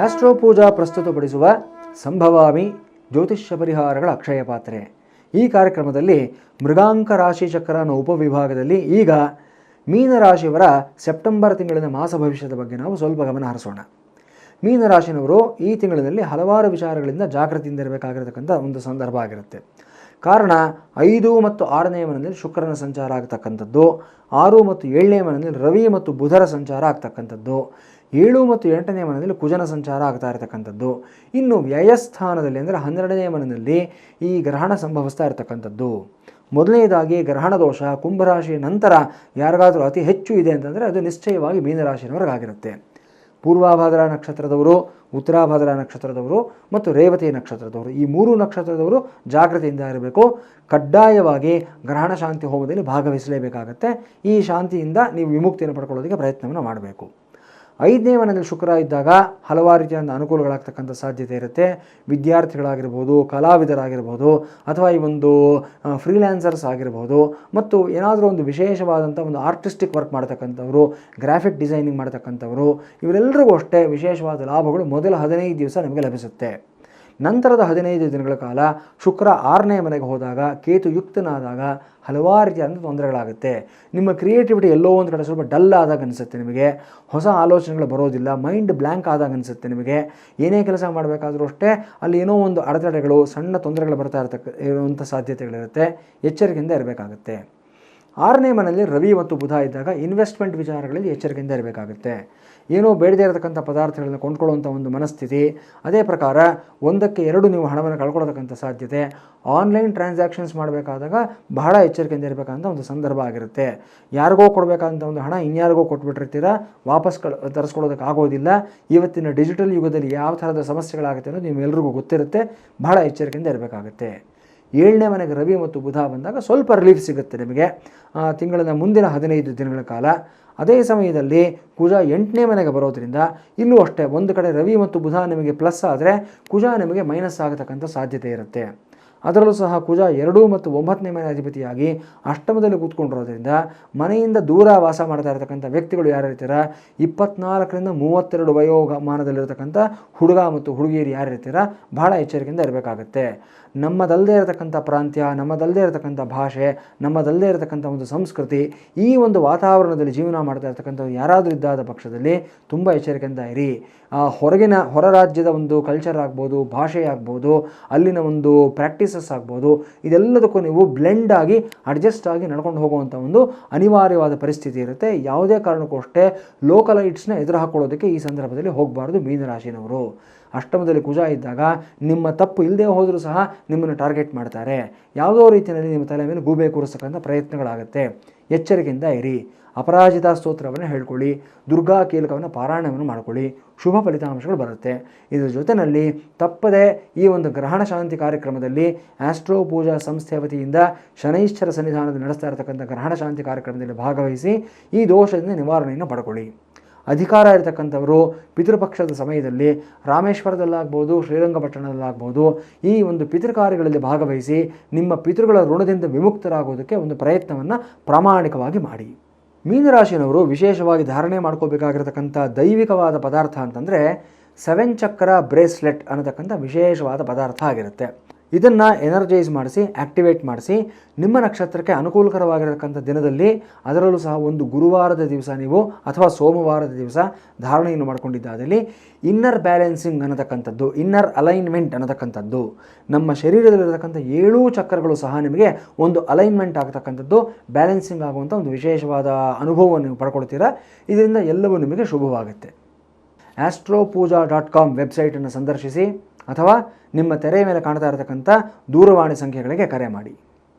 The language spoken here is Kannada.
ಆಸ್ಟ್ರೋ ಪೂಜಾ ಪ್ರಸ್ತುತಪಡಿಸುವ ಸಂಭವಾಮಿ ಜ್ಯೋತಿಷ್ಯ ಪರಿಹಾರಗಳ ಅಕ್ಷಯ ಪಾತ್ರೆ. ಈ ಕಾರ್ಯಕ್ರಮದಲ್ಲಿ ಮೃಗಾಂಕ ರಾಶಿ ಚಕ್ರ ಅನ್ನೋ ಉಪವಿಭಾಗದಲ್ಲಿ ಈಗ ಮೀನರಾಶಿಯವರ ಸೆಪ್ಟೆಂಬರ್ ತಿಂಗಳಿನ ಮಾಸ ಭವಿಷ್ಯದ ಬಗ್ಗೆ ನಾವು ಸ್ವಲ್ಪ ಗಮನ ಹರಿಸೋಣ. ಮೀನರಾಶಿನವರು ಈ ತಿಂಗಳಿನಲ್ಲಿ ಹಲವಾರು ವಿಚಾರಗಳಿಂದ ಜಾಗೃತಿಯಿಂದ ಇರಬೇಕಾಗಿರತಕ್ಕಂಥ ಒಂದು ಸಂದರ್ಭ ಆಗಿರುತ್ತೆ. ಕಾರಣ ಐದು ಮತ್ತು ಆರನೇ ಮನೆಯಲ್ಲಿ ಶುಕ್ರನ ಸಂಚಾರ ಆಗ್ತಕ್ಕಂಥದ್ದು, ಆರು ಮತ್ತು ಏಳನೇ ಮನೆಯಲ್ಲಿ ರವಿ ಮತ್ತು ಬುಧರ ಸಂಚಾರ ಆಗ್ತಕ್ಕಂಥದ್ದು. ಏಳು ಮತ್ತು ಎಂಟನೇ ಮನದಲ್ಲಿ ಕುಜನ ಸಂಚಾರ ಆಗ್ತಾ ಇರತಕ್ಕಂಥದ್ದು. ಇನ್ನು ವ್ಯಯಸ್ಥಾನದಲ್ಲಿ ಅಂದರೆ ಹನ್ನೆರಡನೇ ಮನದಲ್ಲಿ ಈ ಗ್ರಹಣ ಸಂಭವಿಸ್ತಾ ಇರತಕ್ಕಂಥದ್ದು. ಮೊದಲನೇದಾಗಿ ಗ್ರಹಣ ದೋಷ, ಕುಂಭರಾಶಿಯ ನಂತರ ಯಾರಿಗಾದರೂ ಅತಿ ಹೆಚ್ಚು ಇದೆ ಅಂತಂದರೆ ಅದು ನಿಶ್ಚಯವಾಗಿ ಮೀನರಾಶಿಯವರೆಗಾಗಿರುತ್ತೆ ಪೂರ್ವಾಭಾದ್ರ ನಕ್ಷತ್ರದವರು, ಉತ್ತರಾಭಾದ್ರ ನಕ್ಷತ್ರದವರು ಮತ್ತು ರೇವತಿ ನಕ್ಷತ್ರದವರು. ಈ ಮೂರು ನಕ್ಷತ್ರದವರು ಜಾಗೃತಿಯಿಂದ ಇರಬೇಕು. ಕಡ್ಡಾಯವಾಗಿ ಗ್ರಹಣ ಶಾಂತಿ ಹೋಮದಲ್ಲಿ ಭಾಗವಹಿಸಲೇಬೇಕಾಗತ್ತೆ. ಈ ಶಾಂತಿಯಿಂದ ನೀವು ವಿಮುಕ್ತಿಯನ್ನು ಪಡ್ಕೊಳ್ಳೋದಕ್ಕೆ ಪ್ರಯತ್ನವನ್ನು ಮಾಡಬೇಕು. ಐದನೇ ಮನೆಯಲ್ಲಿ ಶುಕ್ರ ಇದ್ದಾಗ ಹಲವಾರು ರೀತಿಯ ಅನುಕೂಲಗಳಾಗ್ತಕ್ಕಂಥ ಸಾಧ್ಯತೆ ಇರುತ್ತೆ. ವಿದ್ಯಾರ್ಥಿಗಳಾಗಿರ್ಬೋದು, ಕಲಾವಿದರಾಗಿರ್ಬೋದು, ಅಥವಾ ಈ ಒಂದು ಫ್ರೀಲ್ಯಾನ್ಸರ್ಸ್ ಆಗಿರ್ಬೋದು, ಮತ್ತು ಏನಾದರೂ ಒಂದು ವಿಶೇಷವಾದಂಥ ಒಂದು ಆರ್ಟಿಸ್ಟಿಕ್ ವರ್ಕ್ ಮಾಡ್ತಕ್ಕಂಥವ್ರು ಗ್ರಾಫಿಕ್ ಡಿಸೈನಿಂಗ್ ಮಾಡ್ತಕ್ಕಂಥವ್ರು ಇವರೆಲ್ಲರಿಗೂ ಅಷ್ಟೇ ವಿಶೇಷವಾದ ಲಾಭಗಳು ಮೊದಲ ಹದಿನೈದು ದಿವಸ ನಿಮಗೆ ಲಭಿಸುತ್ತೆ. ನಂತರದ ಹದಿನೈದು ದಿನಗಳ ಕಾಲ ಶುಕ್ರ ಆರನೇ ಮನೆಗೆ ಹೋದಾಗ ಕೇತು ಯುಕ್ತನಾದಾಗ ಹಲವಾರು ರೀತಿಯಾದಂಥ ತೊಂದರೆಗಳಾಗುತ್ತೆ. ನಿಮ್ಮ ಕ್ರಿಯೇಟಿವಿಟಿ ಎಲ್ಲೋ ಒಂದು ಕಡೆ ಸ್ವಲ್ಪ ಡಲ್ ಆದಾಗ ಅನಿಸುತ್ತೆ ನಿಮಗೆ. ಹೊಸ ಆಲೋಚನೆಗಳು ಬರೋದಿಲ್ಲ ಮೈಂಡ್ ಬ್ಲ್ಯಾಂಕ್ ಆದಾಗ ಅನಿಸುತ್ತೆ ನಿಮಗೆ. ಏನೇ ಕೆಲಸ ಮಾಡಬೇಕಾದ್ರೂ ಅಷ್ಟೇ ಅಲ್ಲಿ ಏನೋ ಒಂದು ಅಡೆತಡೆಗಳು, ಸಣ್ಣ ತೊಂದರೆಗಳು ಬರ್ತಾ ಇರತಕ್ಕ, ಇರುವಂಥ ಸಾಧ್ಯತೆಗಳಿರುತ್ತೆ. ಎಚ್ಚರಿಕೆಯಿಂದ ಇರಬೇಕಾಗುತ್ತೆ. ಆರನೇ ಮನೆಯಲ್ಲಿ ರವಿ ಮತ್ತು ಬುಧ ಇದ್ದಾಗ ಇನ್ವೆಸ್ಟ್ಮೆಂಟ್ ವಿಚಾರಗಳಲ್ಲಿ ಎಚ್ಚರಿಕೆಯಿಂದ ಇರಬೇಕಾಗುತ್ತೆ. ಏನೋ ಬೇಡದೇ ಇರತಕ್ಕಂಥ ಪದಾರ್ಥಗಳನ್ನು ಕೊಂಡ್ಕೊಳ್ಳುವಂಥ ಒಂದು ಮನಸ್ಥಿತಿ. ಅದೇ ಪ್ರಕಾರ ಒಂದಕ್ಕೆ ಎರಡು ನೀವು ಹಣವನ್ನು ಕಳ್ಕೊಳ್ಳತಕ್ಕಂಥ ಸಾಧ್ಯತೆ. ಆನ್ಲೈನ್ ಟ್ರಾನ್ಸಾಕ್ಷನ್ಸ್ ಮಾಡಬೇಕಾದಾಗ ಬಹಳ ಎಚ್ಚರಿಕೆಯಿಂದ ಇರಬೇಕಂತ ಒಂದು ಸಂದರ್ಭ ಆಗಿರುತ್ತೆ. ಯಾರಿಗೋ ಕೊಡಬೇಕಾದಂಥ ಒಂದು ಹಣ ಇನ್ಯಾರಿಗೋ ಕೊಟ್ಬಿಟ್ಟಿರ್ತೀರಾ, ವಾಪಸ್ ಕಳ್, ತರಿಸ್ಕೊಳ್ಳೋದಕ್ಕೆ ಆಗೋದಿಲ್ಲ. ಇವತ್ತಿನ ಡಿಜಿಟಲ್ ಯುಗದಲ್ಲಿ ಯಾವ ಥರದ ಸಮಸ್ಯೆಗಳಾಗುತ್ತೆ ಅನ್ನೋದು ನಿಮ್ಮೆಲ್ಲರಿಗೂ ಗೊತ್ತಿರುತ್ತೆ. ಬಹಳ ಎಚ್ಚರಿಕೆಯಿಂದ ಇರಬೇಕಾಗುತ್ತೆ. ಏಳನೇ ಮನೆಗೆ ರವಿ ಮತ್ತು ಬುಧ ಬಂದಾಗ ಸ್ವಲ್ಪ ರಿಲೀಫ್ ಸಿಗುತ್ತೆ ನಿಮಗೆ. ತಿಂಗಳಿನ ಮುಂದಿನ ಹದಿನೈದು ದಿನಗಳ ಕಾಲ. ಅದೇ ಸಮಯದಲ್ಲಿ ಕುಜ ಎಂಟನೇ ಮನೆಗೆ ಬರೋದ್ರಿಂದ ಇಲ್ಲೂ ಅಷ್ಟೇ ಒಂದು ಕಡೆ ರವಿ ಮತ್ತು ಬುಧ ನಿಮಗೆ ಪ್ಲಸ್ ಆದರೆ ಕುಜ ನಿಮಗೆ ಮೈನಸ್ ಆಗತಕ್ಕಂಥ ಸಾಧ್ಯತೆ ಇರುತ್ತೆ. ಅದರಲ್ಲೂ ಸಹ ಕುಜ ಎರಡು ಮತ್ತು ಒಂಬತ್ತನೇ ಮನೆ ಅಧಿಪತಿಯಾಗಿ ಅಷ್ಟಮದಲ್ಲಿ ಕೂತ್ಕೊಂಡಿರೋದ್ರಿಂದ ಮನೆಯಿಂದ ದೂರ ವಾಸ ಮಾಡ್ತಾ ಇರತಕ್ಕಂಥ ವ್ಯಕ್ತಿಗಳು ಯಾರು ಇರ್ತೀರ? ಇಪ್ಪತ್ನಾಲ್ಕರಿಂದ ಮೂವತ್ತೆರಡು ವಯೋಮಾನದಲ್ಲಿರತಕ್ಕಂಥ ಹುಡುಗ ಮತ್ತು ಹುಡುಗಿಯರು ಯಾರು ಇರ್ತೀರ? ಬಹಳ ಎಚ್ಚರಿಕೆಯಿಂದ ಇರಬೇಕಾಗತ್ತೆ. ನಮ್ಮದಲ್ಲದೆ ಇರತಕ್ಕಂಥ ಪ್ರಾಂತ್ಯ ನಮ್ಮದಲ್ಲದೆ ಇರತಕ್ಕಂಥ ಭಾಷೆ ನಮ್ಮದಲ್ಲದೆ ಇರತಕ್ಕಂಥ ಒಂದು ಸಂಸ್ಕೃತಿ, ಈ ಒಂದು ವಾತಾವರಣದಲ್ಲಿ ಜೀವನ ಮಾಡ್ತಾ ಇರತಕ್ಕಂಥ ಯಾರಾದರೂ ಇದ್ದಾದ ಪಕ್ಷದಲ್ಲಿ ತುಂಬ ಎಚ್ಚರಿಕೆಯಿಂದ ಇರಿ. ಹೊರಗಿನ, ಹೊರ ರಾಜ್ಯದ ಒಂದು ಕಲ್ಚರ್ ಆಗ್ಬೋದು, ಭಾಷೆ ಆಗ್ಬೋದು, ಅಲ್ಲಿನ ಒಂದು ಪ್ರಾಕ್ಟೀಸಸ್ ಆಗ್ಬೋದು. ಇದೆಲ್ಲದಕ್ಕೂ ನೀವು ಬ್ಲೆಂಡ್ ಆಗಿ ಅಡ್ಜಸ್ಟ್ ಆಗಿ ನಡ್ಕೊಂಡು ಹೋಗುವಂಥ ಒಂದು ಅನಿವಾರ್ಯವಾದ ಪರಿಸ್ಥಿತಿ ಇರುತ್ತೆ. ಯಾವುದೇ ಕಾರಣಕ್ಕೂ ಅಷ್ಟೇ ಲೋಕಲೈಟ್ಸ್ನ ಎದುರು ಹಾಕೊಳ್ಳೋದಕ್ಕೆ ಈ ಸಂದರ್ಭದಲ್ಲಿ ಹೋಗಬಾರ್ದು ಮೀನರಾಶಿನವರು. ಅಷ್ಟಮದಲ್ಲಿ ಕುಜ ಇದ್ದಾಗ ನಿಮ್ಮ ತಪ್ಪು ಇಲ್ಲದೆ ಹೋದರೂ ಸಹ ನಿಮ್ಮನ್ನು ಟಾರ್ಗೆಟ್ ಮಾಡ್ತಾರೆ. ಯಾವುದೋ ರೀತಿಯಲ್ಲಿ ನಿಮ್ಮ ತಲೆ ಮೇಲೆ ಗೂಬೆ ಕೂರಿಸ್ತಕ್ಕಂಥ ಪ್ರಯತ್ನಗಳಾಗುತ್ತೆ. ಎಚ್ಚರಿಕೆಯಿಂದ ಇರಿ. ಅಪರಾಜಿತ ಸ್ತೋತ್ರವನ್ನು ಹೇಳ್ಕೊಳ್ಳಿ. ದುರ್ಗಾ ಕೀಲಕವನ್ನು ಪಾರಾಯಣವನ್ನು ಮಾಡಿಕೊಳ್ಳಿ. ಶುಭ ಫಲಿತಾಂಶಗಳು ಬರುತ್ತೆ. ಇದರ ಜೊತೆಯಲ್ಲಿ ತಪ್ಪದೆ ಈ ಒಂದು ಗ್ರಹಣ ಶಾಂತಿ ಕಾರ್ಯಕ್ರಮದಲ್ಲಿ ಆಸ್ಟ್ರೋ ಪೂಜಾ ಸಂಸ್ಥೆ ವತಿಯಿಂದ ಶನೈಶ್ಚರ ಸನ್ನಿಧಾನದಲ್ಲಿ ನಡೆಸ್ತಾ ಇರತಕ್ಕಂಥ ಗ್ರಹಣ ಶಾಂತಿ ಕಾರ್ಯಕ್ರಮದಲ್ಲಿ ಭಾಗವಹಿಸಿ ಈ ದೋಷದಿಂದ ನಿವಾರಣೆಯನ್ನು ಪಡ್ಕೊಳ್ಳಿ. ಅಧಿಕಾರ ಇರತಕ್ಕಂಥವರು ಪಿತೃಪಕ್ಷದ ಸಮಯದಲ್ಲಿ ರಾಮೇಶ್ವರದಲ್ಲಾಗ್ಬೋದು, ಶ್ರೀರಂಗಪಟ್ಟಣದಲ್ಲಾಗ್ಬೋದು, ಈ ಒಂದು ಪಿತೃಕಾರ್ಯಗಳಲ್ಲಿ ಭಾಗವಹಿಸಿ ನಿಮ್ಮ ಪಿತೃಗಳ ಋಣದಿಂದ ವಿಮುಕ್ತರಾಗೋದಕ್ಕೆ ಒಂದು ಪ್ರಯತ್ನವನ್ನು ಪ್ರಾಮಾಣಿಕವಾಗಿ ಮಾಡಿ. ಮೀನರಾಶಿಯವರು ವಿಶೇಷವಾಗಿ ಧಾರಣೆ ಮಾಡ್ಕೋಬೇಕಾಗಿರತಕ್ಕಂಥ ದೈವಿಕವಾದ ಪದಾರ್ಥ ಅಂತಂದರೆ ಸೆವೆನ್ ಚಕ್ರ ಬ್ರೇಸ್ಲೆಟ್ ಅನ್ನತಕ್ಕಂಥ ವಿಶೇಷವಾದ ಪದಾರ್ಥ ಆಗಿರುತ್ತೆ. ಇದನ್ನು ಎನರ್ಜೈಸ್ ಮಾಡಿಸಿ ಆಕ್ಟಿವೇಟ್ ಮಾಡಿಸಿ, ನಿಮ್ಮ ನಕ್ಷತ್ರಕ್ಕೆ ಅನುಕೂಲಕರವಾಗಿರತಕ್ಕಂಥ ದಿನದಲ್ಲಿ ಅದರಲ್ಲೂ ಸಹ ಒಂದು ಗುರುವಾರದ ದಿವಸ ನೀವು ಅಥವಾ ಸೋಮವಾರದ ದಿವಸ ಧಾರಣೆಯನ್ನು ಮಾಡಿಕೊಂಡಿದ್ದಾದಲ್ಲಿ ಇನ್ನರ್ ಬ್ಯಾಲೆನ್ಸಿಂಗ್ ಅನ್ನತಕ್ಕಂಥದ್ದು ಇನ್ನರ್ ಅಲೈನ್ಮೆಂಟ್ ಅನ್ನತಕ್ಕಂಥದ್ದು. ನಮ್ಮ ಶರೀರದಲ್ಲಿರತಕ್ಕಂಥ ಏಳೂ ಚಕ್ರಗಳು ಸಹ ನಿಮಗೆ ಒಂದು ಅಲೈನ್ಮೆಂಟ್ ಆಗತಕ್ಕಂಥದ್ದು ಬ್ಯಾಲೆನ್ಸಿಂಗ್ ಆಗುವಂಥ ಒಂದು ವಿಶೇಷವಾದ ಅನುಭವವನ್ನು ನೀವು ಪಡ್ಕೊಳ್ತೀರಾ. ಇದರಿಂದ ಎಲ್ಲವೂ ನಿಮಗೆ ಶುಭವಾಗುತ್ತೆ. ಆಸ್ಟ್ರೋ ಪೂಜಾ ಡಾಟ್ ಕಾಮ್ ವೆಬ್ಸೈಟನ್ನು ಸಂದರ್ಶಿಸಿ. ಅಥವಾ ನಿಮ್ಮ ತೆರೆಯ ಮೇಲೆ ಕಾಣ್ತಾ ಇರತಕ್ಕಂಥ ದೂರವಾಣಿ ಸಂಖ್ಯೆಗಳಿಗೆ ಕರೆ ಮಾಡಿ.